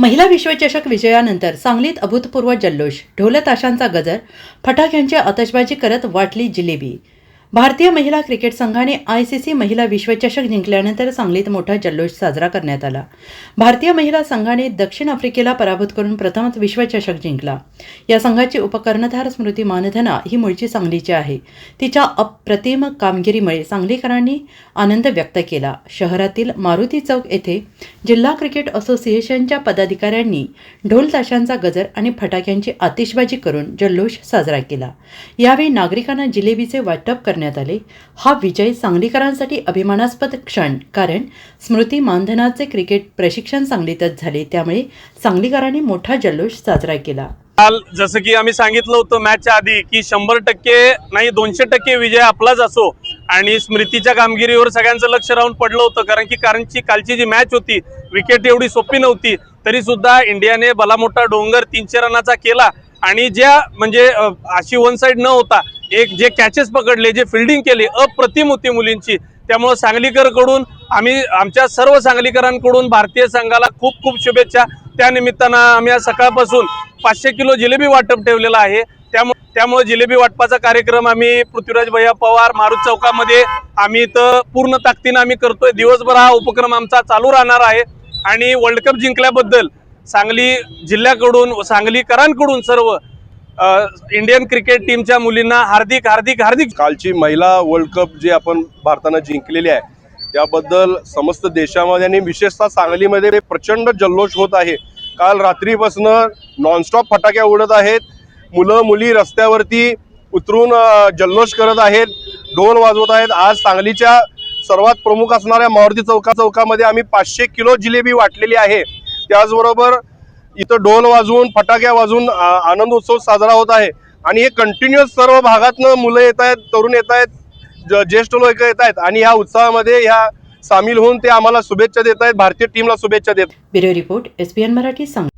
महिला विश्वचषक विजयानंतर सांगलीत अभूतपूर्व जल्लोष ढोलताशांचा गजर फटाक्यांची आतषबाजी करत वाटली जिलेबी. भारतीय महिला क्रिकेट संघाने आय सी सी महिला विश्वचषक जिंकल्यानंतर सांगलीत मोठा जल्लोष साजरा करण्यात आला. भारतीय महिला संघाने दक्षिण आफ्रिकेला पराभूत करून प्रथमच विश्वचषक जिंकला. या संघाची उपकर्णधार स्मृती मानधना ही मूळची सांगलीची आहे. तिच्या अप्रतिम कामगिरीमुळे सांगलीकरांनी आनंद व्यक्त केला. शहरातील मारुती चौक येथे जिल्हा क्रिकेट असोसिएशनच्या पदाधिकाऱ्यांनी ढोल ताशांचा गजर आणि फटाक्यांची आतिषबाजी करून जल्लोष साजरा केला. यावेळी नागरिकांना जिलेबीचे वाटप करण्यात आले. हा विजय सांगलीकरांसाठी अभिमानास्पद क्षण कारण स्मृती मानधनाचे क्रिकेट प्रशिक्षण सांगलीतच झाले. त्यामुळे सांगलीकरांनी मोठा जल्लोष साजरा केला. काल जसं की आम्ही सांगितलं होतं मॅचच्या आधी की शंभर टक्के नाही दोनशे टक्के विजय आपलाच असो. आणि स्मृतीच्या कामगिरीवर सगळ्यांचं लक्ष राहून पडलं होतं कारण की कारणची कालची जी मॅच होती विकेट एवढी सोपी नव्हती तरी सुद्धा इंडियाने भला मोठा डोंगर तीनशे रनाचा केला. आणि ज्या म्हणजे अशी वन साईड न होता एक जे कॅचेस पकडले जे फिल्डिंग केली अप्रतिम होती मुलींची. त्यामुळं सांगलीकरकडून आम्ही आमच्या सर्व सांगलीकरांकडून भारतीय संघाला खूप खूप शुभेच्छा. त्यानिमित्तानं आम्ही आज सकाळपासून पाचशे किलो जिलेबी वाटप ठेवलेला आहे. त्यामुळे त्यामुळे जिलेबी वाटपाचा कार्यक्रम आम्ही पृथ्वीराज भैया पवार मारुत चौकामध्ये आम्ही इथं पूर्ण ताकदीनं आम्ही करतोय. दिवसभर हा उपक्रम आमचा चालू राहणार आहे. आणि वर्ल्ड कप जिंकल्याबद्दल सांगली जिल्ह्याकडून व सांगलीकरांकडून सर्व इंडियन क्रिकेट टीमच्या मुलींना हार्दिक हार्दिक हार्दिक. कालची महिला वर्ल्ड कप जी आपण भारतानं जिंकलेली आहे त्याबद्दल समस्त देशामध्ये आणि विशेषतः सांगलीमध्ये प्रचंड जल्लोष होत आहे. काल रात्रीपासून नॉनस्टॉप फटाक्या उडत आहेत. मुलं मुली रस्त्यावरती उतरून जल्लोष करत आहेत. ढोल वाजवत आहेत. आज सांगलीच्या सर्वात प्रमुख असणाऱ्या मारुती चौका चौकामध्ये आम्ही पाचशे किलो जिलेबी वाटलेली आहे. त्याचबरोबर इथं ढोल वाजवून फटाक्या वाजवून आनंद उत्सव साजरा होत आहे. आणि हे कंटिन्युअस सर्व भागातनं मुलं येत आहेत तरुण येत आहेत ज- ज्येष्ठ लोक येत आहेत. आणि ह्या उत्सवामध्ये ह्या सामील होऊन ते आम्हाला शुभेच्छा देत आहेत भारतीय टीमला शुभेच्छा देत ब्युरो रिपोर्ट एस मराठी सांग